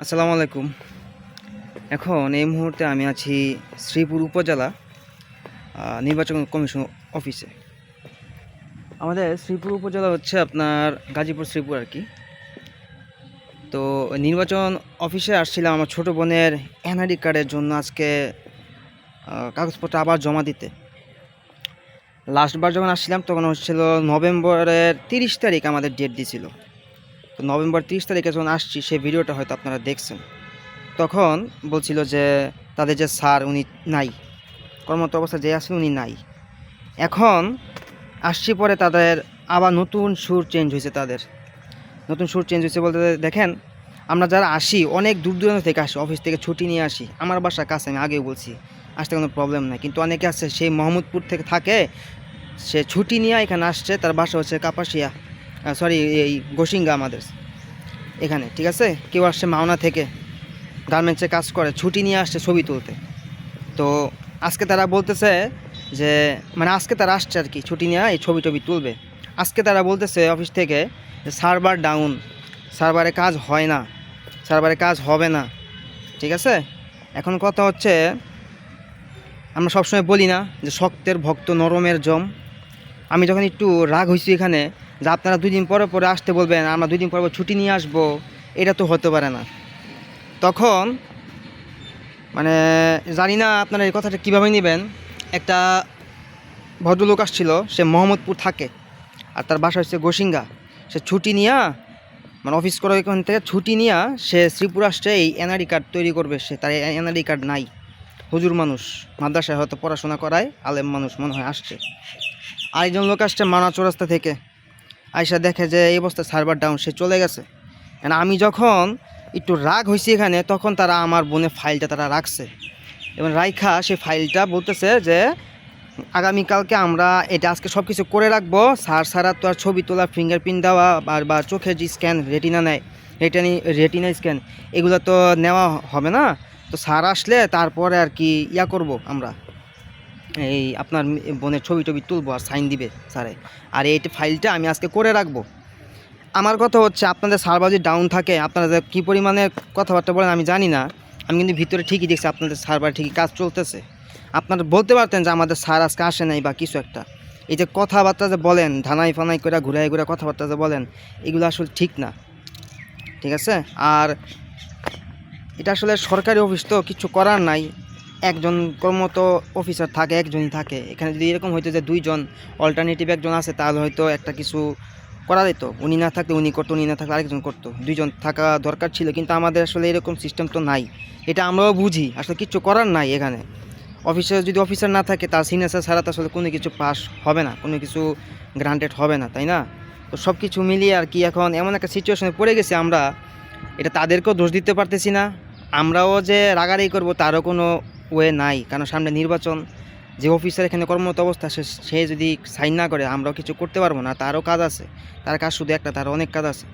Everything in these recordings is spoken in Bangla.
আসসালামু আলাইকুম। এখন এই মুহূর্তে আমি আছি শ্রীপুর উপজেলা নির্বাচন কমিশন অফিসে। আমাদের শ্রীপুর উপজেলা হচ্ছে আপনার গাজীপুর শ্রীপুর আর কি। তো নির্বাচন অফিসে আসছিলাম আমার ছোটো বোনের এনআইডি কার্ডের জন্য আজকে কাগজপত্র আবার জমা দিতে। লাস্টবার যখন আসছিলাম তখন হচ্ছিল নভেম্বরের তিরিশ তারিখ আমাদের ডেট দিয়েছিল তো নভেম্বর তিরিশ তারিখে যখন আসছি, সেই ভিডিওটা হয়তো আপনারা দেখছেন। তখন বলছিল যে তাদের যে স্যার উনি নাই, কর্মরত অবস্থা যে আছেন উনি নাই। এখন আসছি পরে তাদের আবার নতুন সুর চেঞ্জ হয়েছে তাদের। নতুন সুর চেঞ্জ হয়েছে বলতে দেখেন, আমরা যারা আসি, অনেক দূর দূরান্ত থেকে আসি অফিস থেকে ছুটি নিয়ে আসি, আমার বাসা কাছে আমি আগেও বলছি, আসতে কোনো প্রবলেম নাই। কিন্তু অনেকে আছে, সেই মোহাম্মদপুর থেকে থাকে, সে ছুটি নিয়ে এখানে আসছে, তার বাসা হচ্ছে কাপাসিয়া। সরি এই গোসিঙ্গা আমাদের, এখানে, ঠিক আছে? কেউ আসছে মাওনা থেকে গার্মেন্টসে কাজ করে, ছুটি নিয়ে আসছে ছবি তুলতে। তো আজকে তারা বলতেছে যে মানে আজকে তারা আসছে আর কি, ছুটি নিয়ে এই ছবি টবি তুলবে। আজকে তারা বলতেছে অফিস থেকে যে সার্ভার ডাউন সার্ভারে কাজ হয় না সার্ভারে কাজ হবে না, ঠিক আছে? এখন কথা হচ্ছে, আমরা সবসময় বলি না যে, শক্তের ভক্ত, নরমের জম। আমি যখন একটু রাগ হয়েছি এখানে যে আপনারা দুই দিন পরে পরে আসতে বলবেন, আমরা দুই দিন পরে ছুটি নিয়ে আসব, এটা তো হতে পারে না। তখন মানে জানি না আপনারা এই কথাটা কীভাবে নেবেন। একটা ভদ্রলোক আসছিল, সে মোহাম্মদপুর থাকে, আর তার বাসা হচ্ছে গোসিঙ্গা সে ছুটি নিয়ে মানে অফিস করে এখান থেকে ছুটি নিয়ে, সে শ্রীপুর আসছে, এই এনআরডি কার্ড তৈরি করবে সে, তার এনআরডি কার্ড নাই। হুজুর মানুষ, মাদ্রাসায় হয়তো পড়াশোনা করায়, আলেম মানুষ মনে হয় আসছে। আরেকজন লোক আসছে মানা চৌরাস্তা থেকে। আয়সা দেখে যে এই অবস্থা সার্ভার ডাউন সে চলে গেছে। And আমি যখন একটু রাগ হয়েছি এখানে, তখন তারা আমার বোনের ফাইলটা তারা রাখছে। এবং রাইখা সে ফাইলটা বলতেছে যে, আগামীকালকে আমরা এটা আজকে সব কিছু করে রাখব। স্যার সারা তো আর ছবি তোলা ফিঙ্গারপ্রিন্ট দেওয়া আর বা চোখের যে স্ক্যান রেটিনা নেয় রেটিনি রেটিনা স্ক্যান এগুলো তো নেওয়া হবে না। তো স্যার আসলে তারপরে আর কি ইয়া করব আমরা। এই আপনার বোনের ছবি টবি তুলবো আর সাইন দিবে স্যারে। আর এই ফাইলটা আমি আজকে করে রাখব। আমার কথা হচ্ছে আপনাদের সার্ভার যদি ডাউন থাকে, আপনারা যে কী পরিমাণে কথাবার্তা বলেন আমি জানি না। আমি কিন্তু ভিতরে ঠিকই দেখছি আপনাদের সার্ভার ঠিকই কাজ চলতেছে। আপনারা বলতে পারতেন যে আমাদের স্যার আজকে আসে নাই বা কিছু একটা। এই যে কথাবার্তা যে বলেন, ধানাই ফানাই করে ঘুরাই ঘুরে কথাবার্তা যে বলেন, এগুলো আসলে ঠিক না। ঠিক আছে? আর এটা আসলে সরকারি অফিস তো কিছু করার নাই। একজন কর্মরত অফিসার থাকে, একজনই থাকে। এখানে যদি এরকম হইতো যে দুইজন অল্টারনেটিভ একজন আছে, তাহলে হয়তো একটা কিছু করা যেত। উনি না থাকলে উনি করতো, উনি না থাকলে আরেকজন করতো। দুইজন থাকা দরকার ছিল, কিন্তু আমাদের আসলে এরকম সিস্টেম তো নাই। এটা আমরাও বুঝি, আসলে কিছু করার নাই এখানে। অফিসার যদি অফিসার না থাকে, তার সিগনেচার ছাড়া তো আসলে কোনো কিছু পাস হবে না, কোনো কিছু গ্রান্টেড হবে না, তাই না? তো সব কিছু মিলিয়ে আর কি এখন এমন একটা সিচুয়েশনে পড়ে গেছি আমরা। এটা তাদেরকেও দোষ দিতে পারতেছি না। আমরাও যে রাগারাগি করব, তারও কোনো ওয়ে নাই, কারণ সামনে নির্বাচন, যে অফিসার এখানে কর্মরত অবস্থা, সে সে যদি সাইন না করে, আমরাও কিছু করতে পারব না, তারও কাজ আছে। তার কাজ শুধু একটা, তার অনেক কাজ আছে।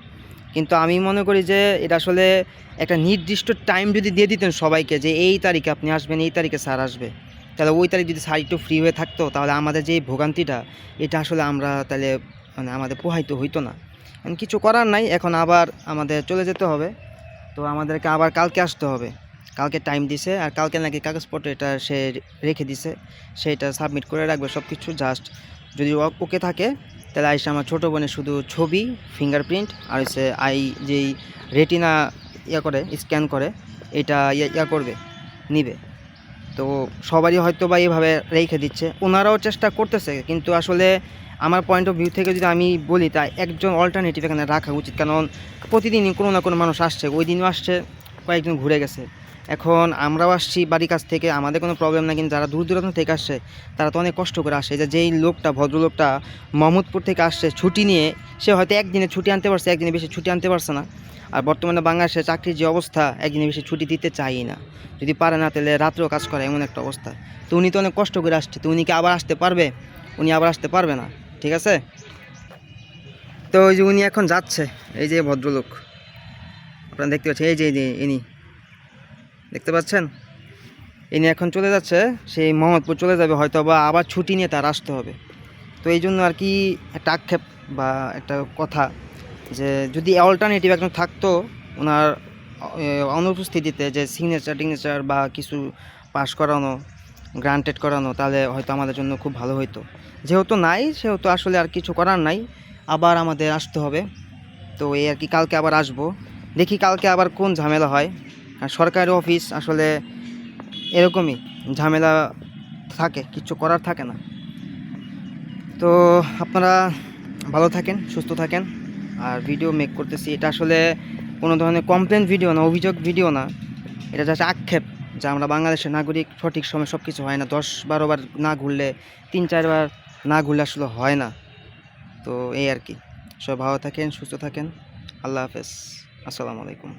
কিন্তু আমি মনে করি যে, এটা আসলে একটা নির্দিষ্ট টাইম যদি দিয়ে দিতেন সবাইকে যে, এই তারিখে আপনি আসবেন, এই তারিখে স্যার আসবে, তাহলে ওই তারিখ যদি স্যার একটু ফ্রি হয়ে থাকতো, তাহলে আমাদের যে ভোগান্তিটা, এটা আসলে আমরা তাহলে মানে আমাদের পোহাইতে হইতো না। কিছু করার নাই, এখন আবার আমাদের চলে যেতে হবে। তো আমাদেরকে আবার কালকে আসতে হবে। কালকে টাইম দিছে আর কালকে নাকি কাগজপত্র এটা সে রেখে দিছে, সেটা সাবমিট করে রাখবে সব কিছু জাস্ট যদি ওকে থাকে, তাহলে আইসে আমার ছোটো বোনের শুধু ছবি ফিঙ্গারপ্রিন্ট আর হচ্ছে আই যেই রেটিনা ইয়া করে স্ক্যান করে, এটা ইয়া ইয়া করবে, নিবে। তো সবারই হয়তো বা এইভাবে রেখে দিচ্ছে। ওনারাও চেষ্টা করতেছে, কিন্তু আসলে আমার পয়েন্ট অফ ভিউ থেকে যদি আমি বলি, তা একজন অল্টারনেটিভ এখানে রাখা উচিত। কারণ প্রতিদিনই কোনো না কোনো মানুষ আসছে, ওই দিনও আসছে, কয়েকজন ঘুরে গেছে। এখন আমরাও আসছি বাড়ির কাছ থেকে, আমাদের কোনো প্রবলেম না কিন্তু যারা দূর দূরান্ত থেকে আসছে তারা তো অনেক কষ্ট করে আসে। যে যেই লোকটা, ভদ্রলোকটা মোহাম্মদপুর থেকে আসছে ছুটি নিয়ে, সে হয়তো একদিনে ছুটি আনতে পারছে, একদিনে বেশি ছুটি আনতে পারছে না। আর বর্তমানে বাংলাদেশে চাকরির যে অবস্থা, একদিনে বেশি ছুটি দিতে চাই না। যদি পারে না, তাহলে রাত্রেও কাজ করে, এমন একটা অবস্থা। তো উনি তো অনেক কষ্ট করে আসছে, তো উনি কি আবার আসতে পারবে? উনি আবার আসতে পারবে না, ঠিক আছে? তো ওই যে উনি এখন যাচ্ছে, এই যে ভদ্রলোক। আপনারা দেখতে পাচ্ছেন, এই যে এই যে, ইনি। দেখতে পাচ্ছেন? ইনি এখন চলে যাচ্ছে, সেই মোহাম্মদপুর চলে যাবে হয়তো বা আবার ছুটি নিয়ে তার আসতে হবে। তো এই জন্য আর কি একটা আক্ষেপ বা একটা কথা যে যদি অল্টারনেটিভ একজন থাকতো, ওনার অনুপস্থিতিতে যে সিগনেচার টিগনেচার বা কিছু পাস করানো গ্রান্টেড করানো, তাহলে হয়তো আমাদের জন্য খুব ভালো হতো যেহেতু নাই, সেহেতু আসলে আর কিছু করার নাই, আবার আমাদের আসতে হবে। তো এই আর কি কালকে আবার আসব। দেখি কালকে আবার কোন ঝামেলা হয়। আর সরকারি অফিস আসলে এরকমই ঝামেলা থাকে, কিছু করার থাকে না। তো আপনারা ভালো থাকেন, সুস্থ থাকেন। আর ভিডিও মেক করতেছি, এটা আসলে কোনো ধরনের কমপ্লেন ভিডিও না, অভিযোগ ভিডিও না। এটা জাস্ট আক্ষেপ যে আমরা বাংলাদেশের নাগরিক, সঠিক সময় সব কিছু হয় না। দশ বারোবার না ঘুরলে, তিন চারবার না ঘুরলে আসলে হয় না। তো এই আর কি। সব ভালো থাকেন, সুস্থ থাকেন। আল্লাহ হাফেজ। আসসালামু আলাইকুম।